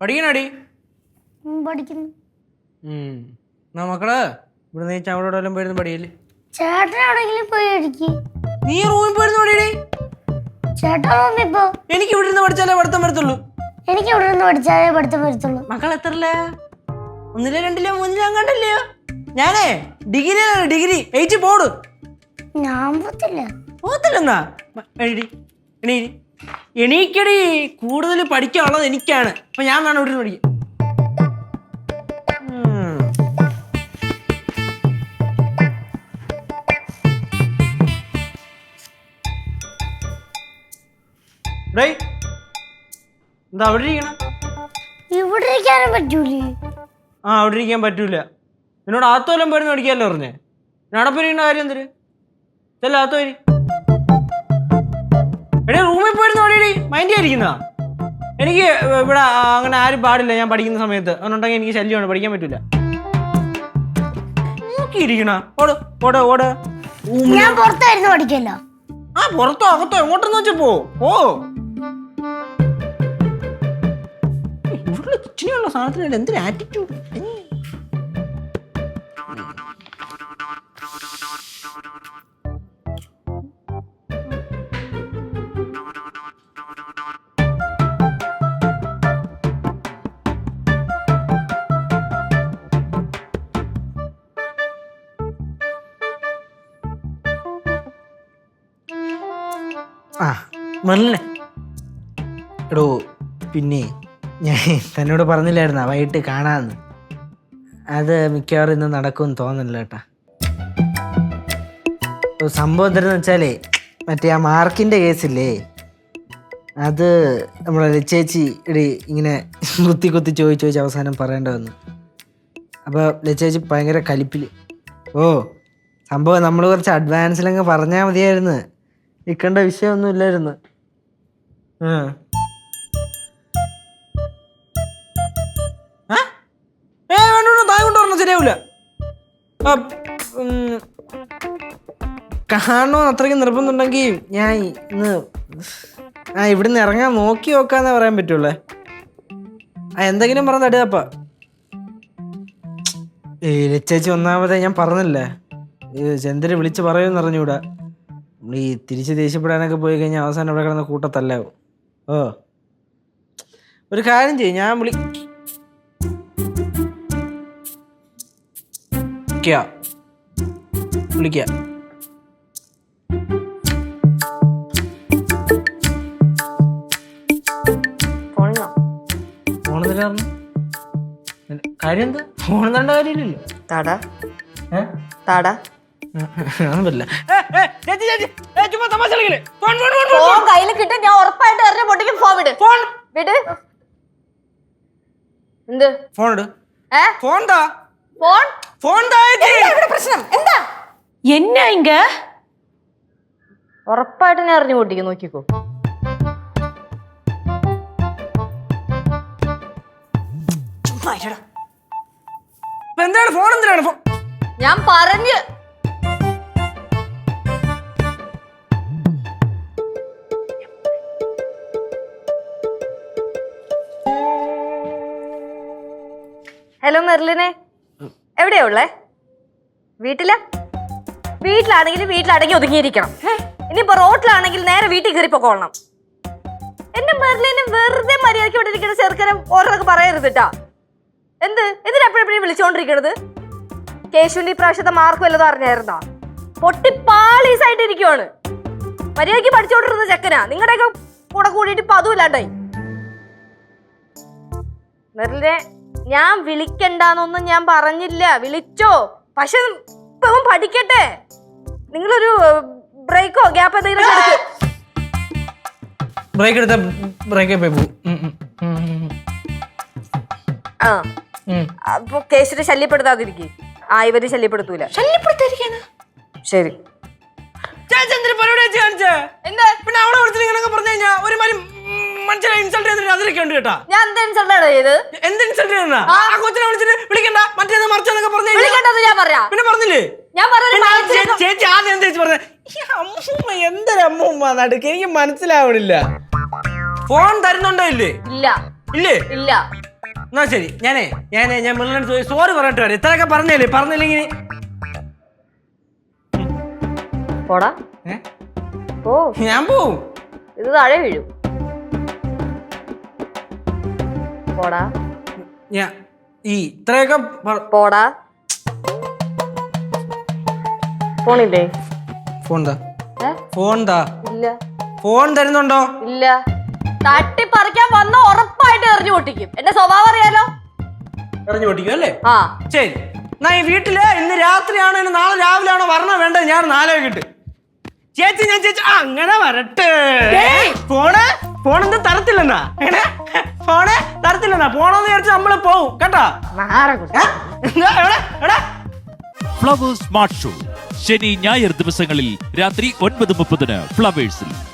പഠിക്കണടി. പഠിക്കുന്നു. എന്നാ മക്കൾ ഇവിടെ നീ ചവടോടെ വല്ലതും പോയിരുന്നു പഠിയല്ലേ ചേട്ടൻ എവിടെയെങ്കിലും പോയി അടിക്ക് നീ റൂമിൽ പോയിരുന്നു പഠിയടി. ചേട്ടൻ റൂമിൽ പോ. എനിക്ക് ഇവിടെ നിന്ന് പഠിച്ചാലേ പഠിത്തം വരത്തുള്ളൂ. എനിക്ക് ഇവിടെ നിന്ന് പഠിച്ചാലേ പഠിത്തം വരത്തുള്ളൂ. മക്കൾ എത്രല്ല? ഒന്നിലോ രണ്ടിലോ മൂന്നിലോ അങ്ങോട്ടല്ലയോ ഞാനേ ഡിഗ്രിയിലാണ് ഡിഗ്രി എയ്റ്റ് പോടും. ഞാൻ പോത്തില്ല. പോത്തില്ലെന്നാ? എണീടി എണീടി എണീക്കടി കൂടുതൽ പഠിക്കാനുള്ളത് എനിക്കാണ്. അപ്പൊ ഞാൻ വേണം ഇവിടെ പഠിക്കും എന്താ അവിടെ ഇരിക്കണം? ഇവിടെ ഇരിക്കാനും പറ്റൂലേ? ആ അവിടെ ഇരിക്കാൻ പറ്റൂല. നിന്നോട് ആത്തോലം പോയിരുന്നു പഠിക്കാമല്ലോ പറഞ്ഞേ. നടപ്പിരിക്കുന്ന കാര്യം എന്തിന്? ചെല്ല ആത്തോ മൈൻഡ് ആയിരിക്കുന്ന എനിക്ക് ഇവിടെ അങ്ങനെ ആരും പാടില്ല. ഞാൻ പഠിക്കുന്ന സമയത്ത്. അങ്ങനെ എനിക്ക് ശല്യമാണ്. പഠിക്കാൻ പറ്റൂല. നോക്കിയിരിക്കണ. ഓട് ഓട് ഓട്. ഞാൻ പുറത്തായിരുന്നു പഠിക്കല്ലോ. ആ പുറത്തോ അകത്തോ എങ്ങോട്ടെന്ന് വെച്ചപ്പോ ഓ ഇവിടെ ഇച്ചിരിയുള്ള സാധനത്തിനല്ല എന്തൊരു ആറ്റിറ്റ്യൂഡ് എടോ പിന്നെ ഞാൻ തന്നോട് പറഞ്ഞില്ലായിരുന്ന വൈകിട്ട് കാണാമെന്ന് അത് മിക്കവാറും ഇന്ന് നടക്കുമെന്ന് തോന്നുന്നില്ല കേട്ടാ. സംഭവം എന്തായിരുന്നു വെച്ചാലേ മറ്റേ ആ മാർക്കിന്റെ കേസില്ലേ അത് നമ്മളെ ലച്ചേച്ചി ഇടി ഇങ്ങനെ കുത്തി കുത്തി ചോദിച്ച് ചോദിച്ച് അവസാനം പറയേണ്ട വന്നു. അപ്പോൾ ലച്ചേച്ചി ഭയങ്കര കലിപ്പിൽ ഓ സംഭവം നമ്മൾ കുറച്ച് അഡ്വാൻസിലങ്ങ് പറഞ്ഞാൽ മതിയായിരുന്നു. നിൽക്കേണ്ട വിഷയമൊന്നും ഇല്ലായിരുന്നു. കാണണമെന്ന് അത്രയ്ക്ക് നിർബന്ധമുണ്ടെങ്കിൽ ഞാൻ ഇന്ന് ആ ഇവിടുന്ന് ഇറങ്ങാൻ നോക്കി നോക്കാന്നേ പറയാൻ പറ്റുള്ളേ. ആ എന്തെങ്കിലും പറഞ്ഞ തടിയാപ്പ ഏ ലച്ചേച്ചി ഒന്നാമതേ ഞാൻ പറഞ്ഞില്ലേ? ചന്ദ്രൻ വിളിച്ച് പറയുമെന്ന് അറിഞ്ഞൂടാ നമ്മൾ ഈ തിരിച്ച് ദേഷ്യപ്പെടാനൊക്കെ പോയി കഴിഞ്ഞാൽ അവസാനം ഇവിടെ കിടന്ന കൂട്ടത്തല്ലാവും ഓ. ഒരു കാര്യം ചെയ്യും ഞാൻ വിളി വിളിക്കാം. വിളിക്കാം. ഫോണിനോ ഫോൺ തരാറുണ്ട് കാര്യം എന്താ ഫോൺ തണ്ട കാര്യമില്ലല്ലോ. താടാ? താടാ. ഒന്നും പറ്റില്ല ചുമ്മാ തമാശ കളിക്കല്ലേ ഫോൺ ഫോൺ ഫോൺ ഞാൻ ഉറപ്പായിട്ട് പൊട്ടിക്കും ഫോൺ വിട്. ഫോൺ. വിട്. ഫോൺ ഇട്. ഫോൺ പ്രശ്നം? എന്താ? എന്നാ ഇങ്ക? ഉറപ്പായിട്ട് ഞാൻ എറിഞ്ഞു പൊട്ടിക്കും നോക്കിക്കോ. ഫോൺ എന്തിനാണ്? ഞാൻ പറഞ്ഞു ഹലോ മെർലിനെ. എവിടെയാ ഉള്ളേ? വീട്ടിലാ? വീട്ടിലാണെങ്കിൽ വീട്ടിലടങ്ങി ഒതുങ്ങിയിരിക്കണം. ഇനിയിപ്പോ റോട്ടിലാണെങ്കിൽ നേരെ വീട്ടിൽ കയറി പൊക്കോളണം. എന്റെ മെർലിനെ വെറുതെ മര്യാദയ്ക്ക് ഇവിടെ ഇരിക്കുന്ന ചെറുക്കനെ ഓരോന്നൊക്കെ പറയരുത് കേട്ടാ എന്ത്? എന്തിനെപ്പോഴെപ്പോഴും വിളിച്ചോണ്ടിരിക്കണത്? കേശുവിന്റെ ഇപ്രാവശ്യത്തെ മാർക്ക് വല്ലതും അറിഞ്ഞായിരുന്നോ? പൊട്ടി പാളീസായിട്ട് ഇരിക്കുവാണ്. മര്യാദയ്ക്ക് പഠിച്ചോണ്ടിരുന്ന ചെക്കനാ. നിങ്ങളുടെയൊക്കെ കൂടെ കൂടിയിട്ട് ഇപ്പൊ അതും ഇല്ലാണ്ടായി. മെറിലെ ഞാൻ വിളിക്കണ്ടെന്നൊന്നും ഞാൻ പറഞ്ഞില്ല. വിളിച്ചോ? പക്ഷെ ഇപ്പൊ പഠിക്കട്ടെ. നിങ്ങളൊരു ബ്രേക്കോ? ഗ്യാപ്പ് എന്തെങ്കിലും എടുക്ക്. ബ്രേക്ക് എടുത്ത ബ്രേക്ക് പോയി പോകും. ആ. അപ്പൊ കേസിനെ ശല്യപ്പെടുത്താതിരിക്കും. ആ ഇവർ ശല്യപ്പെടുത്തൂല. ശല്യപ്പെടുത്താതിരിക്കാന്? ശരി. ചേച്ചി എന്തിനാ പരിപാടി വെച്ച് കാണിച്ചേ? എന്താ? പിന്നെ വിളിച്ചിട്ട് പറഞ്ഞു മനുഷ്യനെ ഇൻസൾട്ട് ചെയ്തിട്ട് അതിലൊക്കെ ഉണ്ട് കേട്ടാ. ഞാൻ എന്താ ഇൻസൾട്ടാണ് ചെയ്ത് എന്ത് ഇൻസൾട്ട് ചെയ്യുന്ന ആ. കൊച്ചിനെ വിളിച്ചിട്ട് വിളിക്കണ്ട. മറ്റേത് മറിച്ചെന്നൊക്കെ പറഞ്ഞു കഴിഞ്ഞാ വിളിക്കണ്ടത് ഞാൻ പറയാ. പിന്നെ പറഞ്ഞില്ലേ? ഞാൻ പറഞ്ഞത് പിന്നെ ആ മനസ്സിലാ- ചേ- ചേച്ചി ആദ്യം എന്താ ചേച്ചി പറഞ്ഞത്? ഈ അമ്മൂമ്മ എന്തൊരു അമ്മൂമ്മ നടുക്ക് എനിക്ക് മനസ്സിലാവണില്ല. ഫോൺ തരുന്നുണ്ടോ ഇല്ലേ? ഇല്ല. ഇല്ലേ? ഇല്ല. എന്നാ ശരി. ഞാനേ ഞാനേ ഞാൻ മുരളിനടുത്ത് സോറി പറഞ്ഞിട്ട് വരാം. ഇത്രയൊക്കെ പറഞ്ഞില്ലേ? പറഞ്ഞില്ലെങ്കിൽ പോടാ. ഓ ഞാൻ പോവും. ഇത് താഴെ വീഴും. പോടാ. ഞാൻ ഈ ഇത്രയൊക്കെ പ- പോടാ. ഫോണില്ലേ? ഫോൺ താ ഏ? ഫോൺ താ ഇല്ല. ഫോൺ തരുന്നുണ്ടോ? ഇല്ല. തട്ടിപ്പറിക്കാൻ വന്ന ഉറപ്പായിട്ട് എറിഞ്ഞു പൊട്ടിക്കും. എന്റെ സ്വഭാവം അറിയാലോ? എറിഞ്ഞു പൊട്ടിക്കും അല്ലേ? ആ. ശരി. എന്നാ ഈ വീട്ടിൽ ഇന്ന് രാത്രിയാണോ ഇനി നാളെ രാവിലെ ആണോ വരണോ വേണ്ടത്? ഞാൻ നാലോക്കിട്ട് ചേച്ചി ഞാൻ ചേച്ചി ആ, അങ്ങനെ വരട്ടെ. ഫോണ് ഫോൺ എന്താ തരത്തില്ലെന്നാ. എങ്ങനെ? ഫോണ് തരത്തില്ലെന്നാ. പോണോന്ന് വിചാരിച്ച് നമ്മൾ പോവും. കേട്ടോ? Flowers smart show. ശനി ഞായർ ദിവസങ്ങളിൽ രാത്രി ഒൻപത് മുപ്പതിന് ഫ്ലവേഴ്സിൽ.